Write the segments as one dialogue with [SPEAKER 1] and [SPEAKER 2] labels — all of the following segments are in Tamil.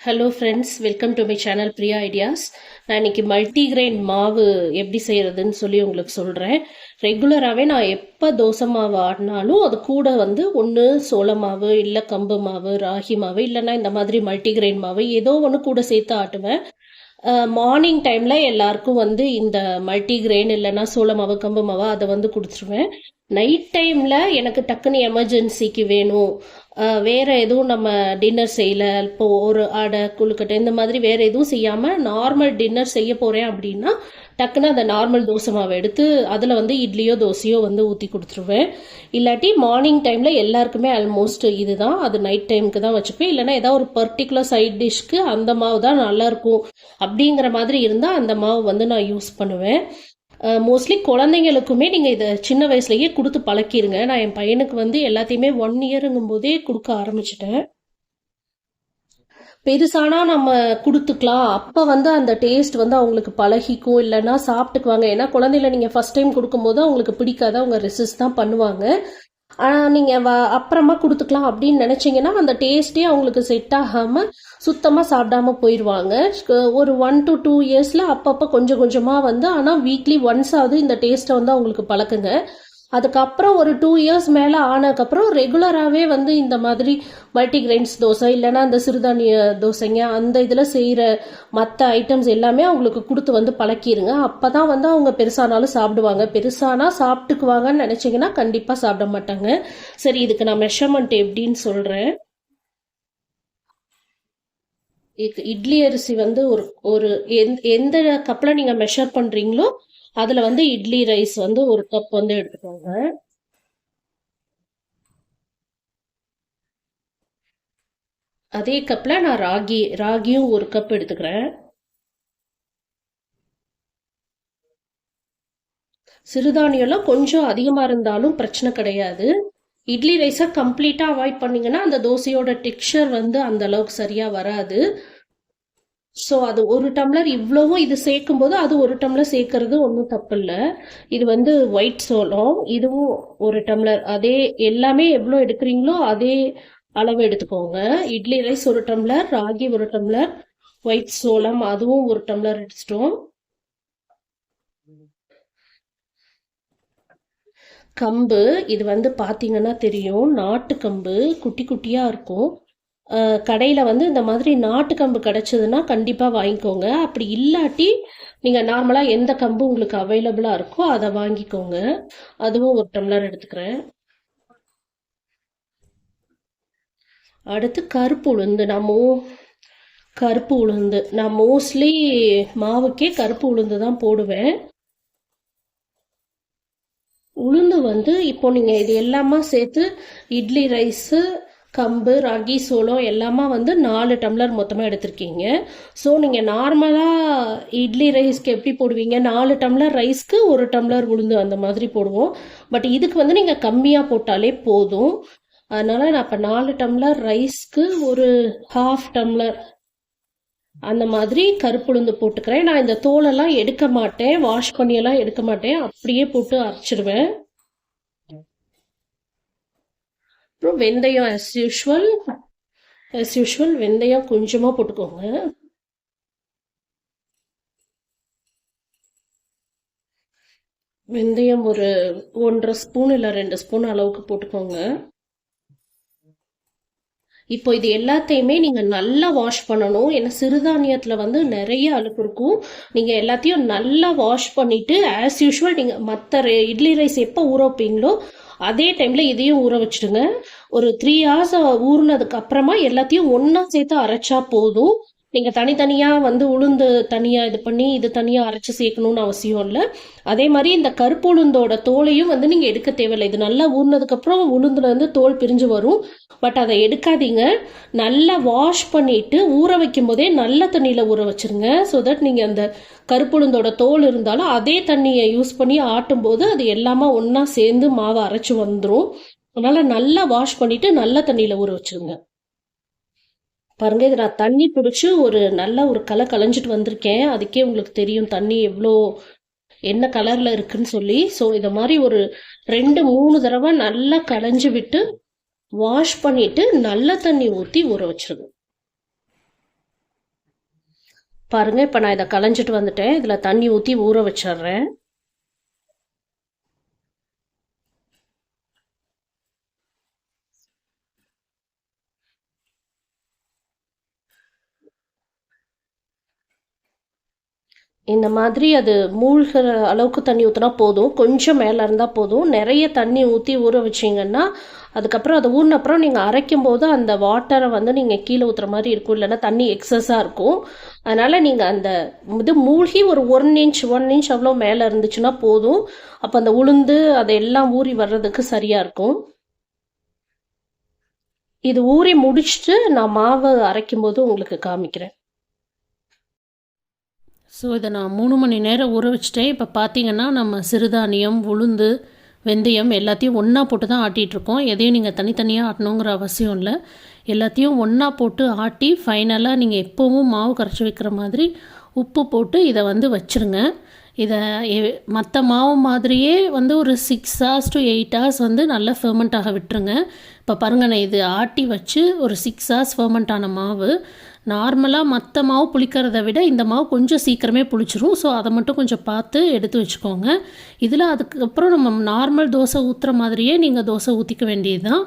[SPEAKER 1] Hello friends welcome to my channel Priya ideas நான் இன்னைக்கு மல்டிகிரெயின் மாவு எப்படி செய்கிறதுன்னு சொல்லி உங்களுக்கு சொல்கிறேன் ரெகுலராகவே நான் எப்போ தோசை மாவு ஆடினாலும் அது கூட வந்து ஒன்று சோள மாவு இல்லை கம்பு மாவு ராகி மாவு இல்லைன்னா இந்த மாதிரி மல்டிகிரெயின் மாவு ஏதோ ஒன்று கூட சேர்த்து ஆட்டுவேன். மார்னிங் டைமில் எல்லாருக்கும் வந்து இந்த மல்டிகிரெயின் இல்லைன்னா சோள மாவு கம்பு மாவு அதை வந்து கொடுத்துருவேன் நைட் டைமில் எனக்கு டக்குன்னு எமர்ஜென்சிக்கு வேணும். வேறு எதுவும் நம்ம டின்னர் செய்யல. இப்போ ஒரு அடை குழுக்கட்டை இந்த மாதிரி வேறு எதுவும் செய்யாமல் நார்மல் டின்னர் செய்ய போகிறேன் அப்படின்னா டக்குன்னு அந்த நார்மல் தோசை மாவை எடுத்து அதில் வந்து இட்லியோ தோசையோ வந்து ஊற்றி கொடுத்துருவேன். இல்லாட்டி மார்னிங் டைமில் எல்லாருக்குமே ஆல்மோஸ்ட் இதுதான். அது நைட் டைமுக்கு தான் வச்சுப்பேன். இல்லைன்னா ஏதாவது ஒரு பர்டிகுலர் சைட் டிஷ்க்கு அந்த மாவு தான் நல்லாயிருக்கும் அப்படிங்கிற மாதிரி இருந்தால் அந்த மாவு வந்து நான் யூஸ் பண்ணுவேன். மோஸ்ட்லி குழந்தைங்களுக்குமே நீங்கள் இதை சின்ன வயசுலேயே கொடுத்து பழக்கிடுங்க நான் என் பையனுக்கு வந்து எல்லாத்தையுமே ஒன் இயருங்கும் போதே கொடுக்க ஆரம்பிச்சிட்டேன். பெருசானா நம்ம கொடுத்துக்கலாம். அப்போ வந்து அந்த டேஸ்ட் வந்து அவங்களுக்கு பழகிக்கும். இல்லைன்னா சாப்பிட்டுக்குவாங்க. ஏன்னா குழந்தைல நீங்கள் ஃபஸ்ட் டைம் கொடுக்கும்போது அவங்களுக்கு பிடிக்காத. அவங்க ரெசிஸ் தான் பண்ணுவாங்க. ஆனால் நீங்கள் வ அப்புறமா கொடுத்துக்கலாம் அப்படின்னு நினச்சிங்கன்னா அந்த டேஸ்ட்டே அவங்களுக்கு செட் ஆகாமல் சுத்தமாக சாப்பிடாம போயிடுவாங்க ஒரு ஒன் டு டூ இயர்ஸில் அப்பப்போ கொஞ்சம் கொஞ்சமாக வந்து ஆனால் வீக்லி ஒன்ஸ் ஆகுது இந்த டேஸ்ட்டை வந்து அவங்களுக்கு பழக்குங்க. அதுக்கப்புறம் ஒரு டூ இயர்ஸ் மேலே ஆனதுக்கப்புறம் ரெகுலராகவே வந்து இந்த மாதிரி மல்டிகிரெயின்ஸ் தோசை இல்லைன்னா அந்த சிறுதானிய தோசைங்க அந்த இதில் செய்கிற மற்ற ஐட்டம்ஸ் எல்லாமே அவங்களுக்கு கொடுத்து வந்து பழக்கிடுங்க அப்போ தான் வந்து அவங்க பெருசானாலும் சாப்பிடுவாங்க. பெருசானா சாப்பிட்டுக்குவாங்கன்னு நினச்சிங்கன்னா கண்டிப்பாக சாப்பிட மாட்டாங்க. சரி இதுக்கு நான் மெஷர்மெண்ட் எப்படின்னு சொல்கிறேன் இட்லி அரிசி வந்து ஒரு ஒரு எந்த எந்த கப்பில் நீங்கள் மெஷர் பண்ணுறீங்களோ அதில் வந்து இட்லி ரைஸ் வந்து ஒரு கப் வந்து எடுத்துக்கோங்க. அதே கப்பில் நான் ராகி ராகியும் ஒரு கப் எடுத்துக்கிறேன். சிறுதானியம்லாம் கொஞ்சம் அதிகமாக இருந்தாலும் பிரச்சனை கிடையாது. இட்லி ரைஸை கம்ப்ளீட்டாக அவாய்ட் பண்ணிங்கன்னா அந்த தோசையோட டெக்ஸ்சர் வந்து அந்த அளவுக்கு சரியாக வராது. ஸோ அது ஒரு டம்ளர் இவ்வளவும் இது சேர்க்கும் போது அது ஒரு டம்ளர் சேர்க்கறது ஒன்றும் தப்பு இல்லை இது வந்து ஒயிட் சோளம் இதுவும் ஒரு டம்ளர் அதே எல்லாமே எவ்வளோ எடுக்கிறீங்களோ அதே அளவு எடுத்துக்கோங்க. இட்லி ரைஸ் ஒரு டம்ளர் ராகி ஒரு டம்ளர் ஒயிட் சோளம் அதுவும் ஒரு டம்ளர் எடுத்துட்டோம். கம்பு இது வந்து பார்த்தீங்கன்னா தெரியும். நாட்டு கம்பு குட்டி குட்டியாக இருக்கும். கடையில் வந்து இந்த மாதிரி நாட்டு கம்பு கிடச்சதுன்னா கண்டிப்பாக வாங்கிக்கோங்க. அப்படி இல்லாட்டி நீங்கள் நார்மலாக எந்த கம்பு உங்களுக்கு அவைலபிளாக இருக்கோ அதை வாங்கிக்கோங்க. அதுவும் ஒரு டம்ளர் எடுத்துக்கிறேன். அடுத்து கருப்பு உளுந்து. நான் மோ கருப்பு உளுந்து. நான் மோஸ்ட்லி மாவுக்கே கருப்பு உளுந்து தான் போடுவேன். உளுந்து வந்து இப்போ நீங்கள் இது எல்லாமே சேர்த்து இட்லி ரைஸு கம்பு ராகி சோளம் எல்லாமே வந்து நாலு டம்ளர் மொத்தமாக எடுத்திருக்கீங்க. ஸோ நீங்கள் நார்மலாக இட்லி ரைஸ்க்கு எப்படி போடுவீங்க? நாலு டம்ளர் ரைஸ்க்கு ஒரு டம்ளர் உளுந்து அந்த மாதிரி போடுவோம். பட் இதுக்கு வந்து நீங்கள் கம்மியாக போட்டாலே போதும். அதனால் நான் இப்போ நாலு டம்ளர் ரைஸ்க்கு ஒரு ஹாஃப் டம்ளர் அந்த மாதிரி கருப்புளுந்து போட்டுக்கிறேன். நான் இந்த தோலெல்லாம் எடுக்க மாட்டேன். வாஷ் பண்ணியெல்லாம் எடுக்க மாட்டேன். அப்படியே போட்டு அரைச்சிடுவேன் அப்புறம் வெந்தயம் அஸ் யூஷுவல் அஸ் யூஷுவல் வெந்தயம் கொஞ்சமாக போட்டுக்கோங்க. வெந்தயம் ஒரு ஒன்றரை ஸ்பூன் இல்லை ரெண்டு ஸ்பூன் அளவுக்கு போட்டுக்கோங்க. இப்போ இது எல்லாத்தையுமே நீங்கள் நல்லா வாஷ் பண்ணணும். ஏன்னா சிறுதானியத்தில் வந்து நிறைய அழுப்பு இருக்கும். நீங்கள் எல்லாத்தையும் நல்லா வாஷ் பண்ணிவிட்டு ஆஸ் யூஷுவல் நீங்கள் மற்ற இட்லி ரைஸ் எப்போ ஊற வைப்பீங்களோ அதே டைமில் இதையும் ஊற வச்சுடுங்க. ஒரு த்ரீ ஹவர்ஸ் ஊறினதுக்கு அப்புறமா எல்லாத்தையும் ஒன்றா சேர்த்து அரைச்சா போதும். நீங்கள் தனித்தனியாக வந்து உளுந்து தனியாக இது பண்ணி இது தனியாக அரைச்சி சேர்க்கணும்னு அவசியம் இல்லை. அதே மாதிரி இந்த கருப்பு உளுந்தோட தோலையும் வந்து நீங்கள் எடுக்க தேவையில்லை. இது நல்லா ஊறினதுக்கப்புறம் உளுந்துலேருந்து தோல் பிரிஞ்சு வரும். பட் அதை எடுக்காதீங்க. நல்லா வாஷ் பண்ணிட்டு ஊற வைக்கும் போதே நல்ல தண்ணியில் ஊற வச்சிருங்க. ஸோ தட் நீங்கள் அந்த கருப்புளுந்தோட தோல் இருந்தாலும் அதே தண்ணியை யூஸ் பண்ணி ஆட்டும் போது அது எல்லாமே ஒன்றா சேர்ந்து மாவை அரைச்சி வந்துடும் அதனால் நல்லா வாஷ் பண்ணிவிட்டு நல்ல தண்ணியில் ஊற வச்சுருங்க. பாருங்க இது நான் தண்ணி பிடிச்சி ஒரு நல்ல ஒரு களை களைஞ்சிட்டு வந்திருக்கேன். அதுக்கே உங்களுக்கு தெரியும் தண்ணி எவ்வளோ என்ன கலரில் இருக்குன்னு சொல்லி. ஸோ இதை மாதிரி ஒரு ரெண்டு மூணு தடவை நல்லா களைஞ்சி விட்டு வாஷ் பண்ணிட்டு நல்ல தண்ணி ஊற்றி ஊற வச்சிருங்க. பாருங்கள் இப்போ நான் இதை களைஞ்சிட்டு வந்துட்டேன். இதில் தண்ணி ஊற்றி ஊற வச்சிடுறேன். இந்த மாதிரி அது மூழ்கிற அளவுக்கு தண்ணி ஊற்றினா போதும். கொஞ்சம் மேலே இருந்தால் போதும். நிறைய தண்ணி ஊற்றி ஊற வச்சிங்கன்னா அதுக்கப்புறம் அதை ஊறின அப்புறம் நீங்கள் அரைக்கும் போது அந்த வாட்டரை வந்து நீங்கள் கீழே ஊற்றுற மாதிரி இருக்கும். இல்லைன்னா தண்ணி எக்ஸஸாக இருக்கும். அதனால் நீங்கள் அந்த இது மூழ்கி ஒரு ஒன் இன்ச் ஒன் இன்ச் அவ்வளோ மேலே இருந்துச்சுன்னா போதும். அப்போ அந்த உளுந்து அதை எல்லாம் ஊறி வர்றதுக்கு சரியாக இருக்கும். இது ஊறி முடிச்சுட்டு நான் மாவு அரைக்கும் போது உங்களுக்கு காமிக்கிறேன். ஸோ இதை நான் மூணு மணி நேரம் ஊற வச்சுட்டேன். இப்போ பார்த்தீங்கன்னா நம்ம சிறுதானியம் உளுந்து வெந்தயம் எல்லாத்தையும் ஒன்றா போட்டு தான் ஆட்டிகிட்ருக்கோம் எதையும் நீங்கள் தனித்தனியாக ஆட்டணுங்கிற அவசியம் இல்லை. எல்லாத்தையும் ஒன்றா போட்டு ஆட்டி ஃபைனலாக நீங்கள் எப்போவும் மாவு கரைச்சி வைக்கிற மாதிரி உப்பு போட்டு இதை வந்து வச்சுருங்க. இதை மற்ற மாவு மாதிரியே வந்து ஒரு six hours to eight hours வந்து நல்லா ஃபெர்மெண்ட் ஆக விட்டுருங்க. இப்போ பாருங்கள் நான் இது ஆட்டி வச்சு ஒரு சிக்ஸ் ஹவர்ஸ் ஃபெர்மெண்ட் ஆன மாவு. நார்மலாக மற்ற மாவு புளிக்கிறத விட இந்த மாவு கொஞ்சம் சீக்கிரமே புளிச்சிரும். ஸோ அதை மட்டும் கொஞ்சம் பார்த்து எடுத்து வச்சுக்கோங்க. இதில் அதுக்கப்புறம் நம்ம நார்மல் தோசை ஊற்றுற மாதிரியே நீங்கள் தோசை ஊற்றிக்க வேண்டியது தான்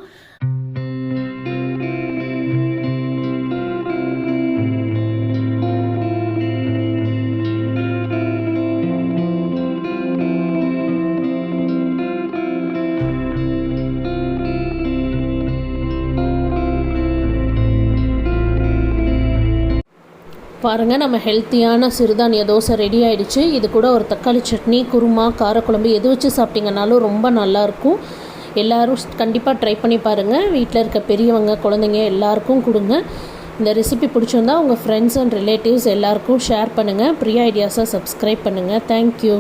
[SPEAKER 1] பாருங்கள் நம்ம ஹெல்த்தியான சிறுதானிய தோசை ரெடி ஆகிடுச்சு இது கூட ஒரு தக்காளி சட்னி குருமா காரக்குழம்பு எது வச்சு சாப்பிட்டீங்கனாலும் ரொம்ப நல்லாயிருக்கும் எல்லோரும் கண்டிப்பாக ட்ரை பண்ணி பாருங்கள் வீட்டில் இருக்க பெரியவங்க குழந்தைங்க எல்லாருக்கும் கொடுங்க. இந்த ரெசிபி பிடிச்சிருந்தா உங்கள் ஃப்ரெண்ட்ஸ் அண்ட் ரிலேட்டிவ்ஸ் எல்லாருக்கும் ஷேர் பண்ணுங்கள் ப்ரியா ஐடியாஸை சப்ஸ்கிரைப் பண்ணுங்கள் தேங்க்யூ